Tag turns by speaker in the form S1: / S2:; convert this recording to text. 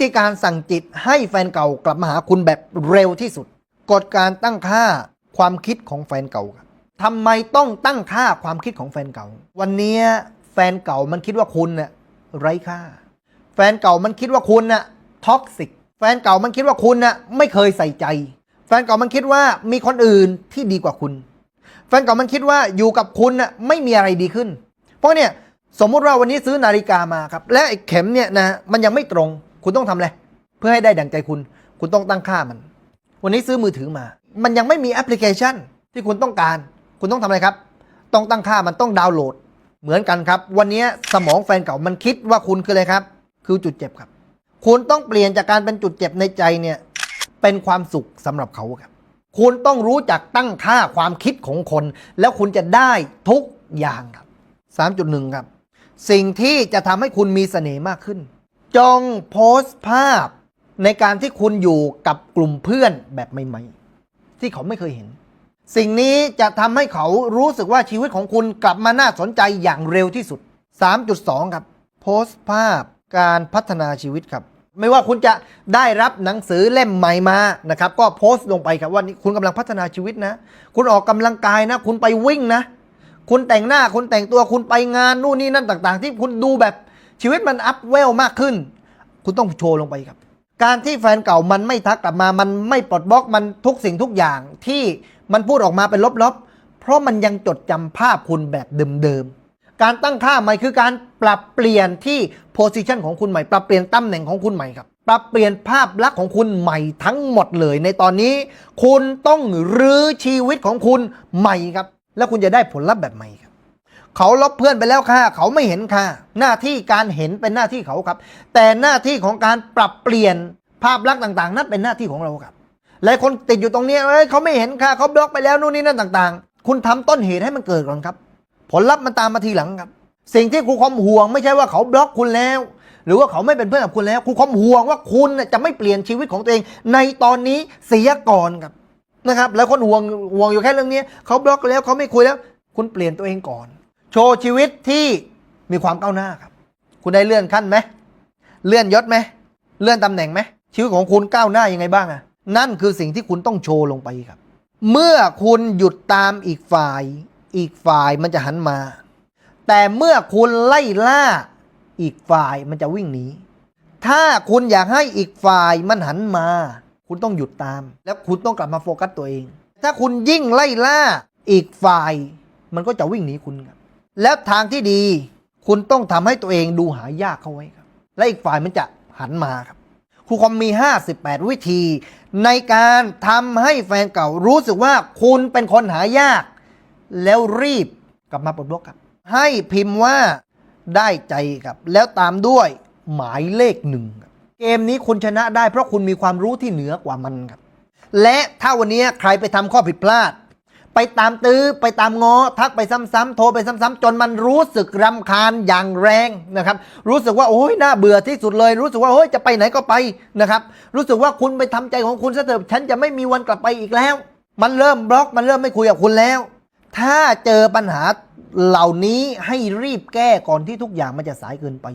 S1: ธีการสั่งจิตให้แฟนเก่ากลับมาหาคุณแบบเร็วที่สุด กฎการตั้งค่าความคิดของแฟนเก่าครับทำไมต้องตั้งค่าความคิดของแฟนเก่า วันนี้แฟนเก่ามันคิดว่าคุณน่ะไร้ค่า แฟนเก่ามันคิดว่าคุณน่ะท็อกซิกแฟนเก่ามันคิดว่าคุณน่ะไม่เคยใส่ใจ แฟนเก่ามันคิดว่ามีคนอื่นที่ดีกว่าคุณ แฟนเก่ามันคิดว่าอยู่กับคุณน่ะไม่มีอะไรดีขึ้น เพราะเนี่ยสมมุติว่าวันนี้ซื้อนาฬิกามาครับ และไอ้เข็มเนี่ยนะมันยังไม่ตรง คุณต้องทำอะไร เพื่อให้ได้ดั่งใจคุณ คุณต้องตั้งค่ามัน วันนี้ซื้อมือถือมา มันยังไม่มีแอปพลิเคชันที่คุณต้องการ คุณต้องทำอะไรครับ ต้องตั้งค่ามันต้องดาวน์โหลด เหมือนกันครับ วันนี้สมองแฟนเก่ามันคิดว่าคุณคืออะไรครับ คือจุดเจ็บครับ คุณต้องเปลี่ยนจากการเป็นจุดเจ็บในใจเนี่ย เป็นความสุขสำหรับเขาครับ คุณต้องรู้จักตั้งค่าความคิดของคน แล้วคุณจะได้ทุกอย่างครับ 3.1 ครับ สิ่งที่จะทำให้คุณมีเสน่ห์มากขึ้น จงโพสต์ภาพในการที่คุณอยู่กับกลุ่มเพื่อนแบบใหม่ๆ ที่เขาไม่เคยเห็น สิ่งนี้จะทำให้เขารู้สึกว่าชีวิตของคุณกลับมาน่าสนใจอย่างเร็วที่สุด 3.2 ครับ โพสต์ภาพการพัฒนาชีวิตครับ ไม่ว่าคุณจะได้รับหนังสือเล่มใหม่มานะครับ ก็โพสต์ลงไปครับว่านี่คุณกำลังพัฒนาชีวิตนะ คุณออกกำลังกายนะ คุณไปวิ่งนะ คุณแต่งหน้าคุณแต่งตัวคุณไปงานนู่นนี่นั่นต่าง ๆ ที่คุณดูแบบ ชีวิตมันอัพเวลมากขึ้น คุณต้องโชว์ลงไปครับ การที่แฟนเก่ามันไม่ทักกลับมา มันไม่ปลดบล็อกมันทุกสิ่งทุกอย่างที่มันพูดออกมาเป็นลบๆ เพราะมันยังจดจำภาพคุณแบบเดิมๆ การตั้งค่าใหม่คือการปรับเปลี่ยนที่โพสิชันของคุณใหม่ ปรับเปลี่ยนตำแหน่งของคุณใหม่ครับ ปรับเปลี่ยนภาพลักษณ์ของคุณใหม่ทั้งหมดเลย ในตอนนี้ คุณต้องรื้อชีวิตของคุณใหม่ครับ แล้วคุณจะได้ผลลัพธ์แบบใหม่ครับ เขาลบเพื่อนไปแล้วค่ะ เขาไม่เห็นค่ะ หน้าที่การเห็นเป็นหน้าที่เขาครับ แต่หน้าที่ของการปรับเปลี่ยนภาพลักษณ์ต่างๆ นั่นเป็นหน้าที่ของเราครับหลายคนติดอยู่ตรงนี้เอ้ยเขาไม่เห็นค่ะเขาบล็อกไปแล้วนู่นนี่นั่นต่างๆ คุณทำต้นเหตุให้มันเกิดก่อนครับ ผลลัพธ์มันตามมาทีหลังครับ สิ่งที่ครูความห่วงไม่ใช่ว่าเขาบล็อกคุณแล้ว หรือว่าเขาไม่เป็นเพื่อนกับคุณแล้วครูความห่วงว่าคุณจะไม่เปลี่ยนชีวิตของตัวเอง ในตอนนี้เสียก่อนครับนะครับ แล้วคนห่วงห่วงอยู่แค่เรื่องนี้เขาบล็อกแล้วเขาไม่คุยแล้ว คุณเปลี่ยนตัวเองก่อน โชว์ชีวิตที่มีความก้าวหน้าครับ คุณได้เลื่อนขั้นไหม เลื่อนยศไหม เลื่อนตำแหน่งไหม ชีวิตของคุณก้าวหน้ายังไงบ้างอะนั่นคือสิ่งที่คุณต้องโชว์ลงไปครับ เมื่อคุณหยุดตามอีกฝ่าย อีกฝ่ายมันจะหันมา แต่เมื่อคุณไล่ล่า อีกฝ่ายมันจะวิ่งหนี ถ้าคุณอยากให้อีกฝ่ายมันหันมา คุณต้องหยุดตาม แล้วคุณต้องกลับมาโฟกัสตัวเอง ถ้าคุณยิ่งไล่ล่า อีกฝ่าย มันก็จะวิ่งหนีคุณครับ แล้วทางที่ดีคุณต้องทำให้ตัวเองดูหายากเข้าไว้ครับ และอีกฝ่ายมันจะหันมาครับครูคอมมี 58 วิธี ในการทำให้แฟนเก่ารู้สึกว่าคุณเป็นคนหายาก แล้วรีบกลับมาปลดบล็อกครับ ให้พิมพ์ว่าได้ใจครับ แล้วตามด้วยหมายเลขหนึ่งเกมนี้คุณชนะได้เพราะคุณมีความรู้ที่เหนือกว่ามันครับ และถ้าวันนี้ใครไปทำข้อผิดพลาด ไปตามตื้อไปตามงอทักไปซ้ำๆโทรไปซ้ำๆจนมันรู้สึกรำคาญอย่างแรงนะครับ รู้สึกว่าโอ้ยน่าเบื่อที่สุดเลย รู้สึกว่าโอ้ยจะไปไหนก็ไปนะครับ รู้สึกว่าคุณไปทำใจของคุณซะเถอะฉันจะไม่มีวันกลับไปอีกแล้ว มันเริ่มบล็อกมันเริ่มไม่คุยกับคุณแล้ว ถ้าเจอปัญหาเหล่านี้ให้รีบแก้ก่อนที่ทุกอย่างมันจะสายเกินไป